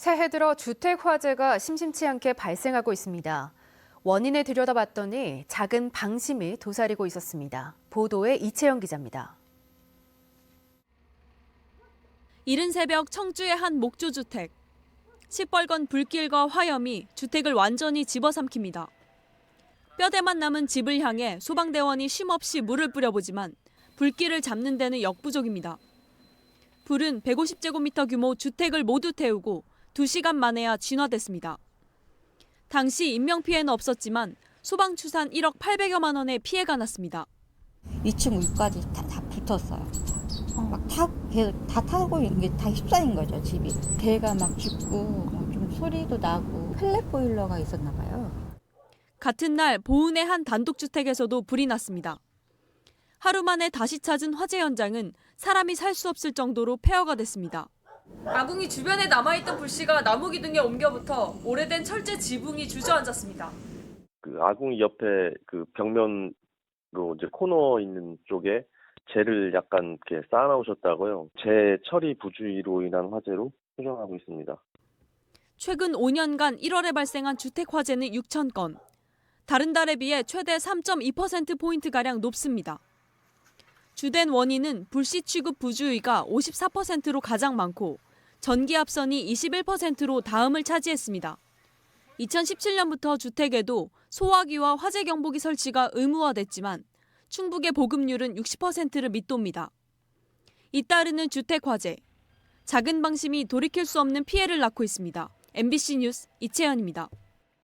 새해 들어 주택 화재가 심심치 않게 발생하고 있습니다. 원인을 들여다봤더니 작은 방심이 도사리고 있었습니다. 보도에 이채영 기자입니다. 이른 새벽 청주의 한 목조 주택. 시뻘건 불길과 화염이 주택을 완전히 집어삼킵니다. 뼈대만 남은 집을 향해 소방대원이 쉼없이 물을 뿌려보지만 불길을 잡는 데는 역부족입니다. 불은 150제곱미터 규모 주택을 모두 태우고 2시간 만에야 진화됐습니다. 당시 인명피해는 없었지만 소방추산 1억 800여만 원의 피해가 났습니다. 2층 위까지 다, 다 붙었어요. 막 타, 개, 다 타고 있는 게 다 휩싸인 거죠, 집이. 개가 막 짖고, 뭐좀 소리도 나고, 펠렛 보일러가 있었나 봐요. 같은 날 보은의 한 단독주택에서도 불이 났습니다. 하루 만에 다시 찾은 화재 현장은 사람이 살 수 없을 정도로 폐허가 됐습니다. 아궁이 주변에 남아있던 불씨가 나무 기둥에 옮겨붙어 오래된 철제 지붕이 주저앉았습니다. 그 아궁이 옆에 그 벽면으로 이제 코너 있는 쪽에 재를 약간 이렇게 쌓아놓으셨다고요. 재 처리 부주의로 인한 화재로 추정하고 있습니다. 최근 5년간 1월에 발생한 주택 화재는 6천 건. 다른 달에 비해 최대 3.2%포인트가량 높습니다. 주된 원인은 불씨 취급 부주의가 54%로 가장 많고 전기 합선이 21%로 다음을 차지했습니다. 2017년부터 주택에도 소화기와 화재 경보기 설치가 의무화됐지만 충북의 보급률은 60%를 밑돕니다. 잇따르는 주택 화재. 작은 방심이 돌이킬 수 없는 피해를 낳고 있습니다. MBC 뉴스 이채연입니다.